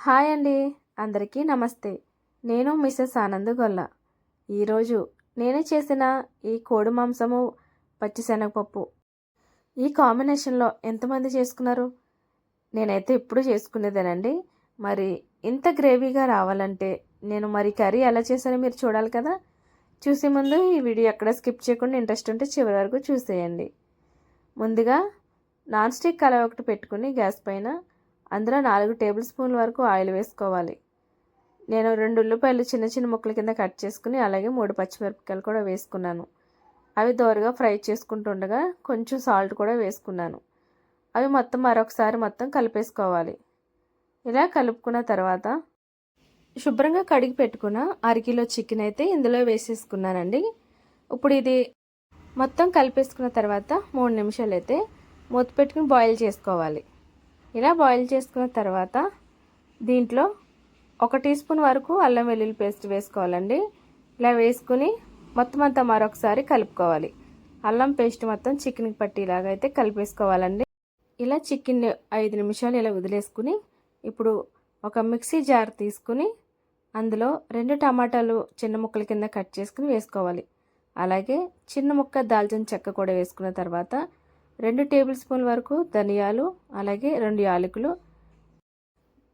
Hi అండి. అందరికీ నమస్తే. నేను మిస్సెస్ ఆనంద్ గొల్ల. ఈరోజు నేనే చేసిన ఈ కోడి మాంసము పచ్చిశనగపప్పు ఈ కాంబినేషన్లో ఎంతమంది చేసుకున్నారు? నేనైతే ఎప్పుడు చేసుకునేదేనండి. మరి ఇంత గ్రేవీగా రావాలంటే నేను మరి కర్రీ ఎలా చేశానో మీరు చూడాలి కదా? చూసే ముందు ఈ వీడియో ఎక్కడ స్కిప్ చేయకుండా ఇంట్రెస్ట్ ఉంటే చివరి వరకు చూసేయండి. ముందుగా నాన్ స్టిక్ కలవ ఒకటి పెట్టుకుని గ్యాస్ పైన అందులో నాలుగు టేబుల్ స్పూన్ల వరకు ఆయిల్ వేసుకోవాలి. నేను రెండు ఉల్లిపాయలు చిన్న చిన్న ముక్కల కింద కట్ చేసుకుని అలాగే మూడు పచ్చిమిరపకాయలు కూడా వేసుకున్నాను. అవి దోరగా ఫ్రై చేసుకుంటుండగా కొంచెం సాల్ట్ కూడా వేసుకున్నాను. అవి మొత్తం మరొకసారి మొత్తం కలిపేసుకోవాలి. ఇలా కలుపుకున్న తర్వాత శుభ్రంగా కడిగి పెట్టుకున్న అరకిలో చికెన్ అయితే ఇందులో వేసేసుకున్నానండి. ఇప్పుడు ఇది మొత్తం కలిపేసుకున్న తర్వాత మూడు నిమిషాలు అయితే మూత పెట్టుకుని బాయిల్ చేసుకోవాలి. ఇలా బాయిల్ చేసుకున్న తర్వాత దీంట్లో ఒక టీ స్పూన్ వరకు అల్లం వెల్లుల్లి పేస్ట్ వేసుకోవాలండి. ఇలా వేసుకుని మొత్తం అంతా మరొకసారి కలుపుకోవాలి. అల్లం పేస్ట్ మొత్తం చికెన్కి పట్టేలాగా అయితే కలిపేసుకోవాలండి. ఇలా చికెన్ ఐదు నిమిషాలు ఇలా వదిలేసుకుని ఇప్పుడు ఒక మిక్సీ జార్ తీసుకుని అందులో రెండు టమాటాలు చిన్న ముక్కల కింద కట్ చేసుకుని వేసుకోవాలి. అలాగే చిన్న ముక్క దాల్చిన చెక్క కూడా వేసుకున్న తర్వాత రెండు టేబుల్ స్పూన్ వరకు ధనియాలు అలాగే రెండు యాలకులు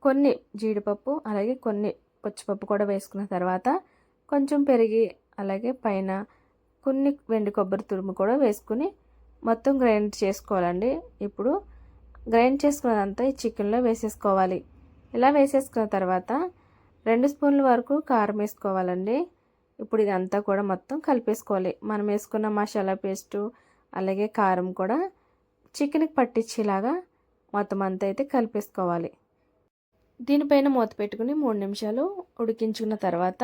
కొన్ని జీడిపప్పు అలాగే కొన్ని పచ్చిపప్పు కూడా వేసుకున్న తర్వాత కొంచెం పెరిగి అలాగే పైన కొన్ని వెండి కొబ్బరి తురుము కూడా వేసుకుని మొత్తం గ్రైండ్ చేసుకోవాలండి. ఇప్పుడు గ్రైండ్ చేసుకున్నదంతా ఈ చికెన్లో వేసేసుకోవాలి. ఇలా వేసేసుకున్న తర్వాత రెండు స్పూన్ల వరకు కారం వేసుకోవాలండి. ఇప్పుడు ఇదంతా కూడా మొత్తం కలిపేసుకోవాలి. మనం వేసుకున్న మసాలా పేస్టు అలాగే కారం కూడా చికెన్కి పట్టించేలాగా మొత్తం అంతా అయితే కలిపేసుకోవాలి. దీనిపైన మూత పెట్టుకుని మూడు నిమిషాలు ఉడికించుకున్న తర్వాత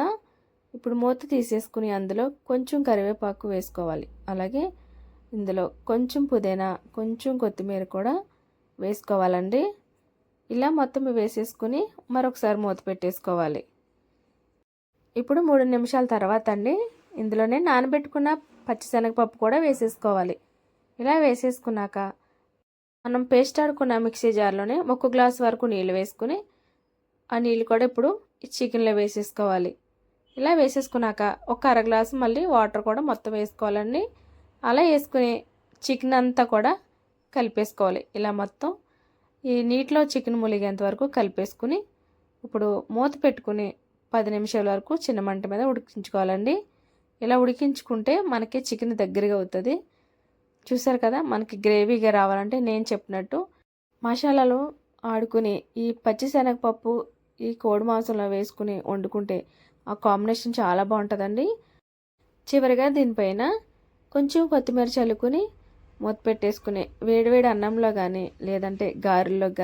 ఇప్పుడు మూత తీసేసుకుని అందులో కొంచెం కరివేపాకు వేసుకోవాలి. అలాగే ఇందులో కొంచెం పుదీనా కొంచెం కొత్తిమీర కూడా వేసుకోవాలండి. ఇలా మొత్తం వేసేసుకుని మరొకసారి మూత పెట్టేసుకోవాలి. ఇప్పుడు మూడు నిమిషాల తర్వాత అండి. ఇందులోనే నానబెట్టుకున్న పచ్చిశనగపప్పు కూడా వేసేసుకోవాలి. ఇలా వేసేసుకున్నాక మనం పేస్ట్ ఆడుకున్న మిక్సీ జార్లోనే ఒక గ్లాస్ వరకు నీళ్ళు వేసుకుని ఆ నీళ్ళు కూడా ఇప్పుడు ఈ చికెన్లో వేసేసుకోవాలి. ఇలా వేసేసుకున్నాక ఒక అర గ్లాసు మళ్ళీ వాటర్ కూడా మొత్తం వేసుకోవాలండి. అలా వేసుకుని చికెన్ అంతా కూడా కలిపేసుకోవాలి. ఇలా మొత్తం ఈ నీటిలో చికెన్ ములిగేంత వరకు కలిపేసుకుని ఇప్పుడు మూత పెట్టుకుని పది నిమిషాల వరకు చిన్న మంట మీద ఉడికించుకోవాలండి. ఇలా ఉడికించుకుంటే మనకి చికెన్ దగ్గరగా అవుతుంది. చూసారు కదా మనకి గ్రేవీగా రావాలంటే నేను చెప్పినట్టు మసాలాలు ఆడుకుని ఈ పచ్చిశనగపప్పు ఈ కోడి మాంసంలో వేసుకుని వండుకుంటే ఆ కాంబినేషన్ చాలా బాగుంటుందండి. చివరిగా దీనిపైన కొంచెం కొత్తిమీర చల్లుకుని మూత పెట్టేసుకుని వేడివేడి అన్నంలో కానీ లేదంటే గారెల్లో కానీ